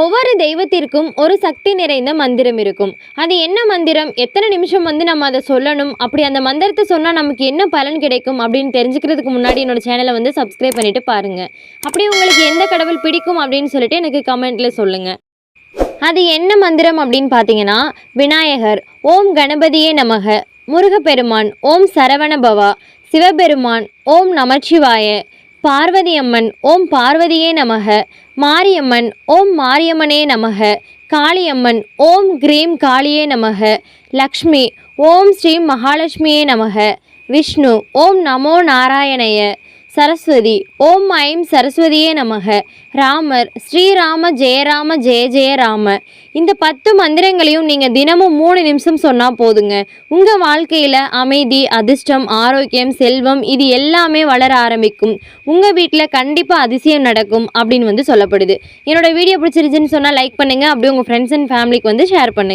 ஒவ்வொரு தெய்வத்திற்கும் ஒரு சக்தி நிறைந்த மந்திரம் இருக்கும். அது என்ன மந்திரம்? எத்தனை நிமிஷம் வந்து நம்ம அதை சொல்லணும்? அப்படி அந்த மந்திரத்தை சொன்னால் நமக்கு என்ன பலன் கிடைக்கும் அப்படின்னு தெரிஞ்சுக்கிறதுக்கு முன்னாடி என்னோட சேனலை வந்து சப்ஸ்கிரைப் பண்ணிவிட்டு பாருங்கள் அப்படி உங்களுக்கு எந்த கடவுள் பிடிக்கும் அப்படின்னு சொல்லிட்டு எனக்கு கமெண்ட்டில் சொல்லுங்கள் அது என்ன மந்திரம் அப்படின்னு பார்த்தீங்கன்னா விநாயகர் ஓம் கணபதியே நமக முருகப்பெருமான் ஓம் சரவணபவா சிவபெருமான் ஓம் நமச்சிவாய பார்வதி அம்மன் ஓம் பார்வதியே நமக. மாரியம்மன் ஓம் மாரியம்மனே நமக. காளியம்மன் ஓம் கிரீம் காளியே நமக. லக்ஷ்மி ஓம் ஸ்ரீ மகாலட்சுமியே நமக. விஷ்ணு ஓம் நமோ நாராயணய. சரஸ்வதி. ஓம் ஐம் சரஸ்வதியே நமக. ராமர் ஸ்ரீராம ஜெயராம ஜெய ஜெய ராம. இந்த பத்து மந்திரங்களையும் நீங்கள் தினமும் மூணு நிமிஷம் சொன்னால் போதுங்க. உங்கள் வாழ்க்கையில் அமைதி அதிர்ஷ்டம் ஆரோக்கியம் செல்வம் இது எல்லாமே வளர ஆரம்பிக்கும். உங்கள் வீட்டில் கண்டிப்பாக அதிசயம் நடக்கும் அப்படின்னு வந்து சொல்லப்படுது. என்னோட வீடியோ பிடிச்சிருச்சுன்னு சொன்னால் லைக் பண்ணுங்கள் அப்படியே உங்கள் ஃப்ரெண்ட்ஸ் அண்ட் ஃபேமிலிக்கு வந்து ஷேர் பண்ணுங்கள்